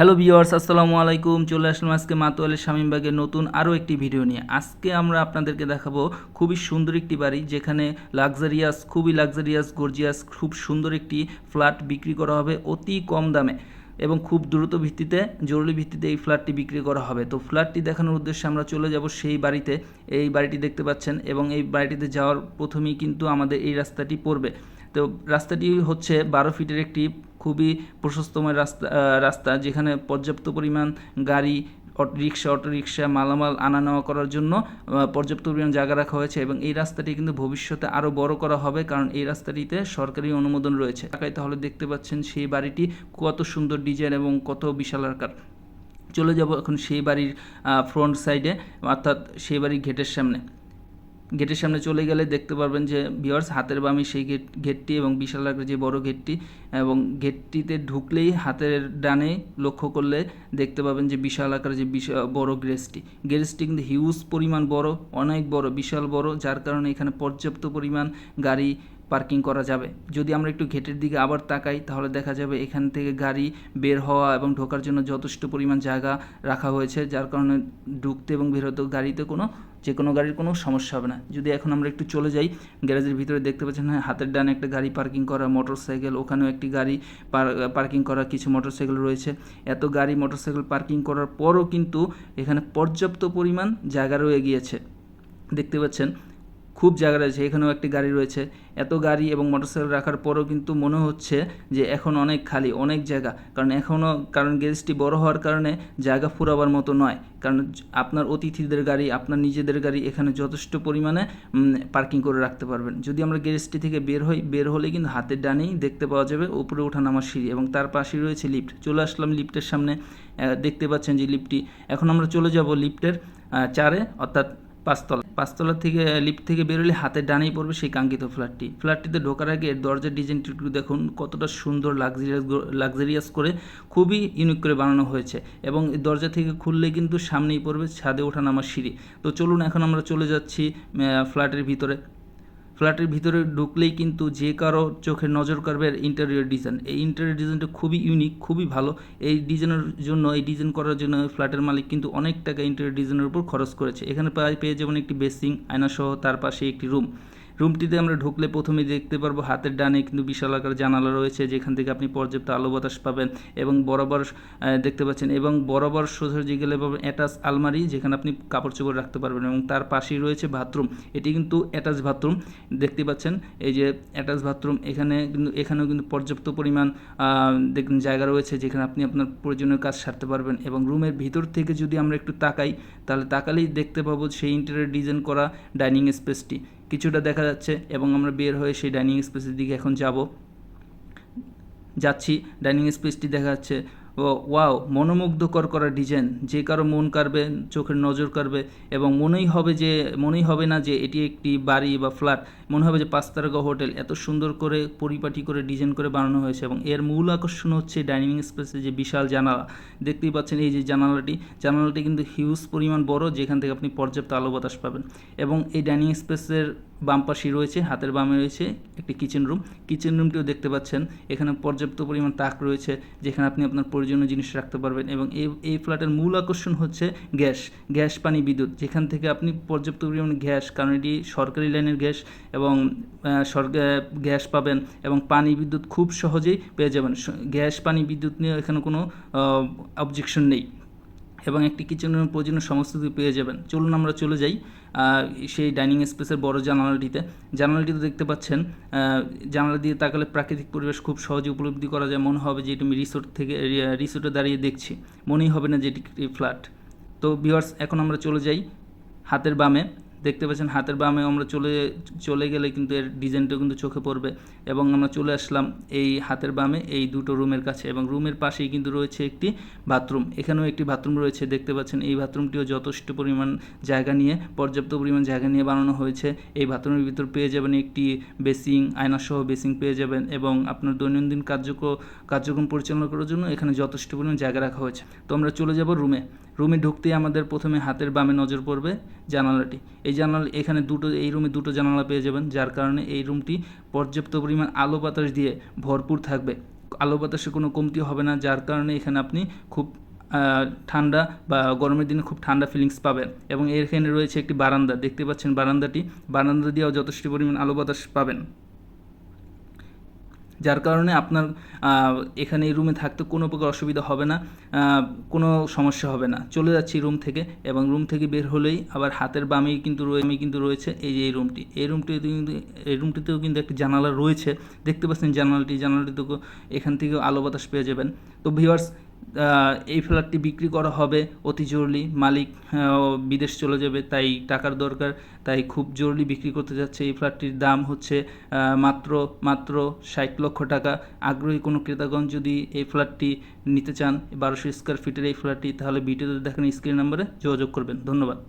Hello viewers, আসসালামু আলাইকুম। চলে আসলাম আজকে মাতোয়ালের শামীমবাগের নতুন আরও একটি ভিডিও নিয়ে। আজকে আমরা আপনাদেরকে দেখাবো খুবই সুন্দর একটি বাড়ি, যেখানে লাক্সারিয়াস খুবই লাক্সারিয়াস গর্জিয়াস খুব সুন্দর একটি ফ্ল্যাট বিক্রি করা হবে অতি কম দামে এবং খুব দ্রুত ভিত্তিতে, জরুরি ভিত্তিতে এই ফ্ল্যাটটি বিক্রি করা হবে। তো ফ্ল্যাটটি দেখানোর উদ্দেশ্যে আমরা চলে যাব সেই বাড়িতে। এই বাড়িটি দেখতে পাচ্ছেন এবং এই বাড়িটিতে যাওয়ার প্রথমেই কিন্তু আমাদের এই রাস্তাটি পড়বে। তো রাস্তাটি হচ্ছে বারো ফিটের একটি খুবই প্রশস্তময় রাস্তা রাস্তা যেখানে পর্যাপ্ত পরিমাণ গাড়ি রিক্সা অটো রিক্সা মালামাল আনা নেওয়া করার জন্য পর্যাপ্ত পরিমাণ জায়গা রাখা হয়েছে এবং এই রাস্তাটি কিন্তু ভবিষ্যতে আরও বড় করা হবে কারণ এই রাস্তাটিতে সরকারি অনুমোদন রয়েছে। ঢাকায় তাহলে দেখতে পাচ্ছেন সেই বাড়িটি কত সুন্দর ডিজাইন এবং কত বিশাল আকার। চলে যাব এখন সেই বাড়ির ফ্রন্ট সাইডে, অর্থাৎ সেই বাড়ির গেটের সামনে। গেটের সামনে চলে গেলে দেখতে পারবেন যে বিয়ার্স হাতের বামে সেই গেট, গেটটি এবং বিশাল আকারের যে বড় গেটটি এবং গেটটিতে ঢুকলেই হাতের ডানে লক্ষ্য করলে দেখতে পাবেন যে বিশাল আকারের যে বিশাল বড় গ্রেসটি। গ্রেসটি কিন্তু হিউজ পরিমাণ বড়, অনেক বড়, বিশাল বড়, যার কারণে এখানে পর্যাপ্ত পরিমাণ গাড়ি পার্কিং করা যাবে। যদি আমরা একটু গেটের দিকে আবার তাকাই, তাহলে দেখা যাবে এখান থেকে গাড়ি বের হওয়া এবং ঢোকার জন্য যথেষ্ট পরিমাণ জায়গা রাখা হয়েছে, যার কারণে ঢুকতে এবং বের হতে গাড়িতে কোনো, যে কোনো গাড়ির কোনো সমস্যা হবে না। যদি এখন আমরা একটু চলে যাই, গ্যারেজের ভিতরে দেখতে পাচ্ছেন হ্যাঁ হাতের ডানে একটা গাড়ি পার্কিং করা মোটর সাইকেল ওখানেও একটি গাড়ি পার্কিং করা, কিছু মোটর সাইকেল রয়েছে। এত গাড়ি মোটর সাইকেল পার্কিং করার পরও কিন্তু এখানে পর্যাপ্ত পরিমাণ জায়গা রয়ে গিয়েছে। দেখতে পাচ্ছেন খুব জায়গা রয়েছে, এখানেও একটি গাড়ি রয়েছে। এত গাড়ি এবং মোটরসাইকেল রাখার পরেও কিন্তু মনে হচ্ছে যে এখন অনেক খালি, অনেক জায়গা। কারণ এখনও কারণ গ্যারেজটি বড় হওয়ার কারণে জায়গা ফুরাবার মতো নয়। কারণ আপনার অতিথিদের গাড়ি, আপনার নিজেদের গাড়ি এখানে যথেষ্ট পরিমাণে পার্কিং করে রাখতে পারবেন। যদি আমরা গ্যারেজটি থেকে বের হই, বের হলে কিন্তু হাতের ডানেই দেখতে পাওয়া যাবে উপরে ওঠানামার সিঁড়ি এবং তার পাশেই রয়েছে লিফট চলে আসলাম লিফটের সামনে দেখতে পাচ্ছেন যে লিফটটি এখন আমরা চলে যাব লিফটের চারে, অর্থাৎ পাঁচতলা। পাঁচতলা থেকে লিফট থেকে বেরোলে হাতে ডানেই পড়বে সেই কাঙ্ক্ষিত ফ্ল্যাটটি। ফ্ল্যাটটিতে ঢোকার আগে দরজার ডিজাইনটি একটু দেখুন, কতটা সুন্দর লাক্সারিয়াস লাক্সারিয়াস করে খুবই ইউনিক করে বানানো হয়েছে এবং দরজা থেকে খুললে কিন্তু সামনেই পড়বে ছাদে ওঠানামার সিঁড়ি। তো চলুন, এখন আমরা চলে যাচ্ছি ফ্ল্যাটের ভিতরে। ফ্ল্যাটের ভিতরে ঢুকলেই কিন্তু যে কারও চোখে নজর কাড়বে ইন্টেরিয়র ডিজাইন এই ইন্টেরিয়র ডিজাইনটা খুবই ইউনিক খুবই ভালো। এই ডিজাইনের জন্য, এই ডিজাইন করার জন্য ফ্ল্যাটের মালিক কিন্তু অনেক টাকা ইন্টেরিয়র ডিজাইনের উপর খরচ করেছে। এখানে প্রায় পেয়ে যেমন একটি বেসিং আয়নাসহ তার পাশে একটি রুম রুমটিতে আমরা ঢুকলে প্রথমে দেখতে পারব হাতের ডানে কিন্তু বিশাল আকার জানালা রয়েছে, যেখান থেকে আপনি পর্যাপ্ত আলো বাতাস পাবেন এবং বরাবর দেখতে পাচ্ছেন এবং বরাবর সোজাসুজি গেলে পাবেন অ্যাটাচ আলমারি, যেখানে আপনি কাপড় চোপড় রাখতে পারবেন এবং তার পাশেই রয়েছে বাথরুম এটি কিন্তু অ্যাটাচ বাথরুম দেখতে পাচ্ছেন এই যে অ্যাটাচ বাথরুম এখানে কিন্তু, এখানেও কিন্তু পর্যাপ্ত পরিমাণ দেখুন জায়গা রয়েছে যেখানে আপনি আপনার প্রয়োজনীয় কাজ সারতে পারবেন এবং রুমের ভিতর থেকে যদি আমরা একটু তাকাই, তাহলে তাকালেই দেখতে পাবো সেই ইন্টেরিয়র ডিজাইন করা ডাইনিং স্পেসটি কিছুটা দেখা যাচ্ছে এবং আমরা বের হয়ে সেই ডাইনিং স্পেসের দিকে এখন যাব। যাচ্ছি, ডাইনিং স্পেসটি দেখা যাচ্ছে ওয়াও, মনোমুগ্ধকর করা ডিজাইন, যে কারও মন কাড়বে, চোখের নজর কাড়বে, এবং মনেই হবে যে, মনেই হবে না যে এটি একটি বাড়ি বা ফ্ল্যাট, মনে হবে যে পাঁচ তারকা হোটেল, এত সুন্দর করে পরিপাটি করে ডিজাইন করে বানানো হয়েছে, এবং এর মূল আকর্ষণ হচ্ছে ডাইনিং স্পেসে যে বিশাল জানালা, দেখতেই পাচ্ছেন এই যে জানালাটি জানালাটি কিন্তু হিউজ পরিমাণ বড়, যেখান থেকে আপনি পর্যাপ্ত আলো বাতাস পাবেন, এবং এই ডাইনিং স্পেসের বাম পাশেই রয়েছে, হাতের বামে রয়েছে একটি কিচেন রুম কিচেন রুমটিও দেখতে পাচ্ছেন, এখানে পর্যাপ্ত পরিমাণ তাক রয়েছে যেখানে আপনি আপনার প্রয়োজনীয় জিনিস রাখতে পারবেন এবং এই এই ফ্ল্যাটের মূল আকর্ষণ হচ্ছে গ্যাস গ্যাস, পানি, বিদ্যুৎ। যেখান থেকে আপনি পর্যাপ্ত পরিমাণ গ্যাস, কারণ এটি সরকারি লাইনের গ্যাস এবং সরকার গ্যাস পাবেন এবং পানি, বিদ্যুৎ খুব সহজেই পেয়ে যাবেন। গ্যাস, পানি, বিদ্যুৎ নিয়ে এখানে কোনো অবজেকশন নেই এবং একটি কিচেন রুমের প্রয়োজনীয় সমস্ত কিছু পেয়ে যাবেন। চলুন আমরা চলে যাই। সেই ডাইনিং স্পেসের বড় জানালাটিতে। জানালাটিতে দেখতে পাচ্ছেন জানালা দিয়ে তাকালে প্রাকৃতিক পরিবেশ খুব সহজে উপলব্ধি করা যায়। মনে হবে যে এটি আমি রিসোর্ট থেকে রিসোর্টে দাঁড়িয়ে দেখছি। মনেই হবে না যে এটি ফ্ল্যাট। তো ভিউয়ার্স, এখন আমরা চলে যাই হাতের বামে। দেখতে পাচ্ছেন, হাতের বামে আমরা চলে চলে গেলে কিন্তু এর ডিজাইনটা কিন্তু চোখে পড়বে এবং আমরা চলে আসলাম এই হাতের বামে, এই দুটো রুমের কাছে এবং রুমের পাশেই কিন্তু রয়েছে একটি বাথরুম। এখানেও একটি বাথরুম রয়েছে, দেখতে পাচ্ছেন, এই বাথরুমটিও যথেষ্ট পরিমাণ জায়গা নিয়ে, পর্যাপ্ত পরিমাণ জায়গা নিয়ে বানানো হয়েছে। এই বাথরুমের ভিতর পেয়ে যাবেন একটি বেসিং আয়নাসহ বেসিং পেয়ে যাবেন এবং আপনার দৈনন্দিন কার্যক্রম কার্যক্রম পরিচালনা করার জন্য এখানে যথেষ্ট পরিমাণ জায়গা রাখা হয়েছে। তো আমরা চলে যাব রুমে। রুমে ঢুকতেই আমাদের প্রথমে হাতের বামে নজর পড়বে জানালাটি। এই জানালা এখানে দুটো এই রুমে দুটো জানালা পেয়ে যাবেন, যার কারণে এই রুমটি পর্যাপ্ত পরিমাণ আলো বাতাস দিয়ে ভরপুর থাকবে। আলো বাতাসে কোনো কমতি হবে না, যার কারণে এখানে আপনি খুব ঠান্ডা বা গরমের দিনে খুব ঠান্ডা ফিলিংস পাবেন। এবং এখানে রয়েছে একটি বারান্দা। দেখতে পাচ্ছেন বারান্দাটি। বারান্দা দিয়েও যথেষ্ট পরিমাণ আলো বাতাস পাবেন। যার কারণে আপনার এখানে এই রুমে থাকতে কোনো প্রকার অসুবিধা হবে না কোনো সমস্যা হবে না। চলে যাচ্ছি রুম থেকে এবং রুম থেকে বের হলেই আবার হাতের বামেই কিন্তু রয়ে কিন্তু রয়েছে এই যে এই রুমটি এই রুমটি কিন্তু, এই রুমটিতেও কিন্তু একটি জানালা রয়েছে। দেখতে পাচ্ছেন জানালাটি জানালাটি তো এখান থেকেও আলো বাতাস পেয়ে যাবেন। তো ভিউয়ার্স এই ফ্ল্যাটটি বিক্রি করা হবে অতি জরুরি। মালিক বিদেশ চলে যাবে, তাই টাকার দরকার, তাই খুব জরুরি বিক্রি করতে যাচ্ছে। এই ফ্ল্যাটটির দাম হচ্ছে মাত্র মাত্র ষাট লক্ষ টাকা। আগ্রহী কোনো ক্রেতাগণ যদি এই ফ্ল্যাটটি নিতে চান, বারোশো স্কোয়ার ফিটের এই ফ্ল্যাটটি, তাহলে ভিডিওতে দেখেন স্ক্রিন নাম্বারে যোগাযোগ করবেন। ধন্যবাদ।